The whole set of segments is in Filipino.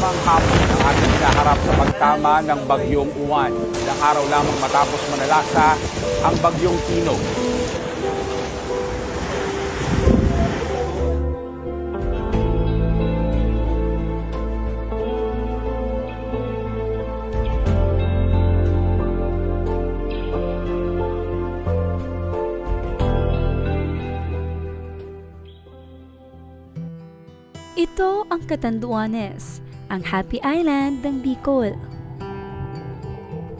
Tamang hapon ang ating naharap sa pagtama ng bagyong uwan. Ilang araw lamang matapos manalasa ang bagyong Tino. Ito ang Catanduanes, ang Happy Island ng Bicol.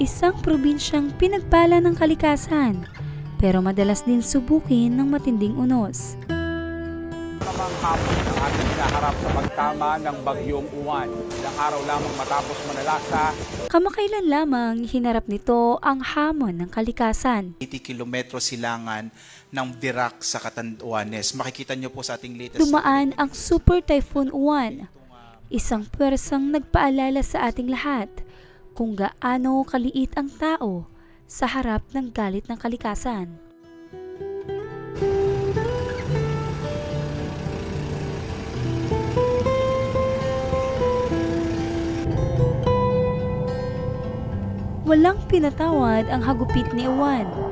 Isang probinsyang pinagpala ng kalikasan, pero madalas din subukin ng matinding unos. Tamang hapon ang ating naharap sa pagtama ng bagyong uwan. Ilang araw lamang matapos manalasa Kamakailan lamang hinarap nito ang hamon ng kalikasan. 80 kilometro silangan ng Virac sa Catanduanes. Makikita nyo po sa ating latest Dumaan ang Super Typhoon Uwan, isang pwersang nagpaalala sa ating lahat kung gaano kaliit ang tao sa harap ng galit ng kalikasan. Walang pinatawad ang hagupit ni Uwan.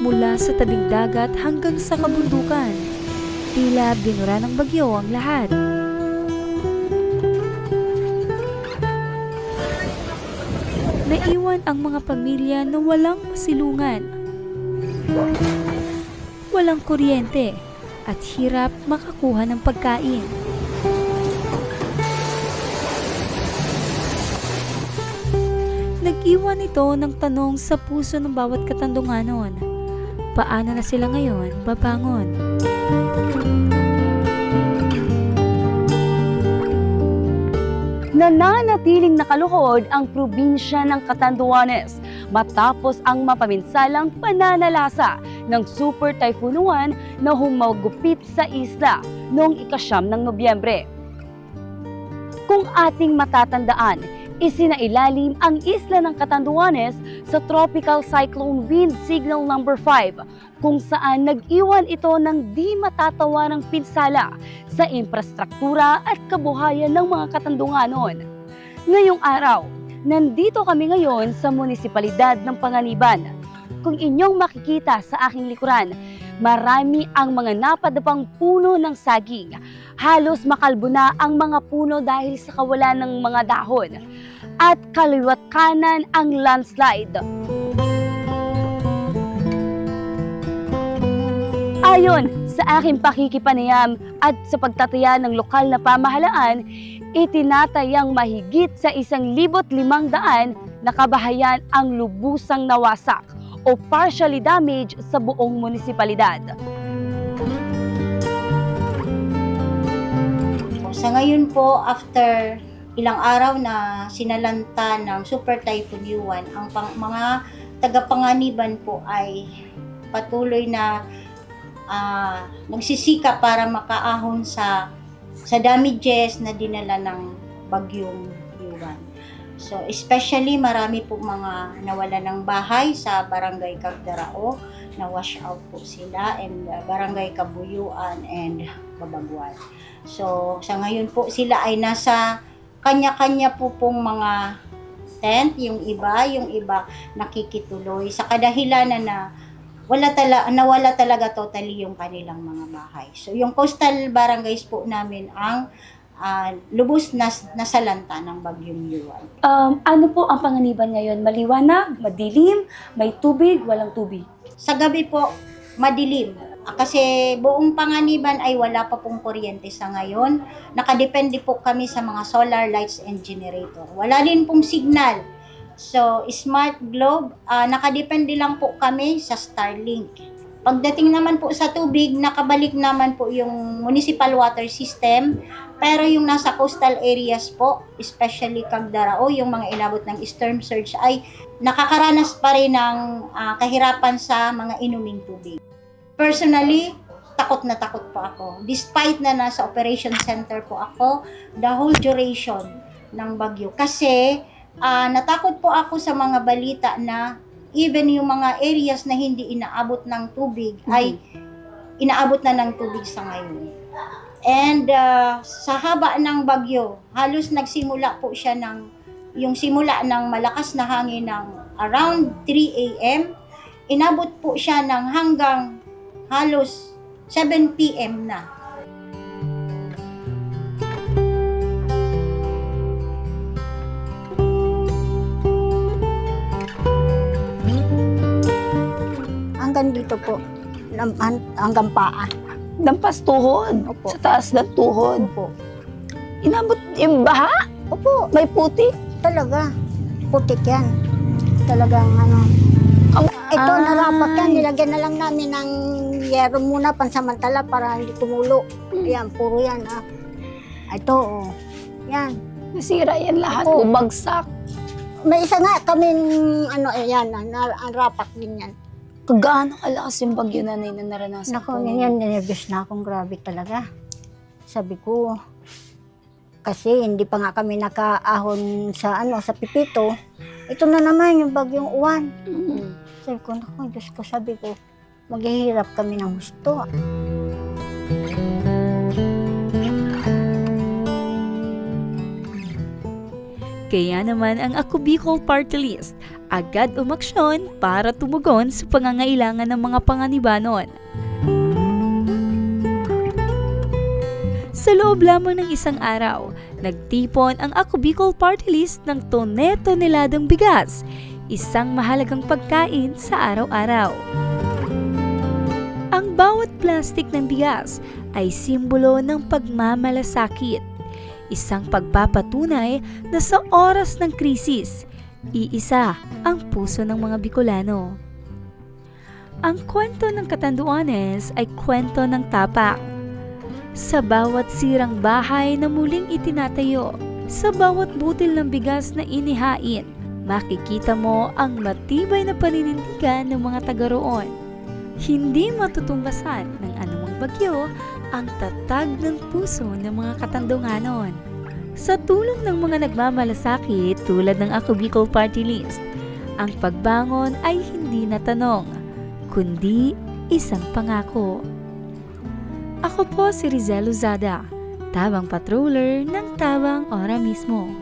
Mula sa tabing dagat hanggang sa kabundukan, tila binura ng bagyo ang lahat. Naiwan ang mga pamilya na walang masilungan. Walang kuryente at hirap makakuha ng pagkain. Nag-iwan ito ng tanong sa puso ng bawat katandunganon. Paano na sila ngayon babangon? nananatiling nakaluhod ang probinsya ng Catanduanes matapos ang mapaminsalang pananalasa ng Super Typhoon Uwan na humagupit sa isla noong ikasyam ng Nobyembre. Kung ating matatandaan, isinailalim ang isla ng Catanduanes sa Tropical Cyclone Wind Signal Number 5 kung saan nag-iwan ito ng di matatawarang pinsala sa infrastruktura at kabuhayan ng mga Katandunganon. Ngayong araw, nandito kami ngayon sa munisipalidad ng Panganiban. Kung inyong makikita sa aking likuran, marami ang mga napadapang puno ng saging. Halos makalbo na ang mga puno dahil sa kawalan ng mga dahon. At kaliwat kanan ang landslide. Ayon sa aking pakikipanayam at sa pagtataya ng lokal na pamahalaan, itinatayang mahigit sa isang libot limang daan na kabahayan ang lubusang nawasak o partially damaged sa buong munisipalidad. Sa ngayon po, after ilang araw na sinalanta ng Super Typhoon Yuan, ang pang, mga tagapanganiban po ay patuloy na ah, nagsisika para makaahon sa sa damages na dinala ng bagyong Yuan. So, especially marami po mga nawala ng bahay sa Barangay Cagdarao, na wash out po sila and uh, Barangay Kabuyuan and Babaguan. So, sa ngayon po sila ay nasa kanya-kanya po pong mga tent, yung iba, yung iba nakikituloy sa kadahilanan na wala tala, nawala talaga totally yung kanilang mga bahay. So, yung coastal barangays po namin ang ah, lubos na nasalanta ng bagyong Yuan. Um, ano po ang panganiban ngayon? Maliwanag, madilim, may tubig, walang tubig. Sa gabi po, madilim. Ah, Kasi buong panganiban ay wala pa pong kuryente sa ngayon. Nakadepende po kami sa mga solar lights and generator. Wala din pong signal. So, smart globe, ah, nakadepende lang po kami sa Starlink. Pagdating naman po sa tubig, nakabalik naman po yung municipal water system. Pero yung nasa coastal areas po, especially Cagdarao, yung mga inabot ng storm surge ay nakakaranas pa rin ng ah, kahirapan sa mga inuming tubig. Personally, takot na takot po ako. Despite na nasa operation center po ako, the whole duration ng bagyo. Kasi ah, natakot po ako sa mga balita na even yung mga areas na hindi inaabot ng tubig ay inaabot na ng tubig sa ngayon. And uh, sa haba ng bagyo, halos nagsimula po siya ng yung simula ng malakas na hangin ng around 3 a.m. Inabot po siya ng hanggang halos 7 p.m. na. Hanggang dito po. Hanggang paa. Lampas tuhod. Opo. Sa taas ng tuhod. Opo. Inabot yung baha? Opo, May puti? talaga. Putik yan. Talagang ano. Ito, Ay. narapat yan. Nilagyan na lang namin ng yero muna pansamantala para hindi tumulo. Yan, puro yan. Ah. Ito, oh. Yan. Nasira yan lahat. Opo. Bumagsak. May isa nga kaming, ano, eh, yan, ah, na, ang rapat din yan. Kagaano kalakas yung bagyo nanay na naranasan Naku, po yan, nervous na akong grabe talaga. Sabi ko, kasi hindi pa nga kami nakaahon sa ano sa pipito. Ito na naman yung bagyong uwan. Mm. Sabi ko, naku, Diyos ko, sabi ko, maghihirap kami ng gusto. Kaya naman ang Ako Bicol Party List agad umaksyon para tumugon sa pangangailangan ng mga panganibanon. Sa loob lamang ng isang araw, nagtipon ang Ako Bicol Party List ng tone-toneladang bigas, isang mahalagang pagkain sa araw-araw. Ang bawat plastik ng bigas ay simbolo ng pagmamalasakit, isang pagpapatunay na sa oras ng krisis, iisa ang puso ng mga Bicolano. Ang kwento ng Katanduanes ay kwento ng tapak. Sa bawat sirang bahay na muling itinatayo, sa bawat butil ng bigas na inihain, makikita mo ang matibay na paninindigan ng mga taga roon. Hindi matutumbasan ng anumang bagyo ang tatag ng puso ng mga katandunganon. Sa tulong ng mga nagmamalasakit tulad ng Ako Party List, ang pagbangon ay hindi na tanong, kundi isang pangako. Ako po si Rizel Luzada, tabang patroller ng Tabang Ora mismo.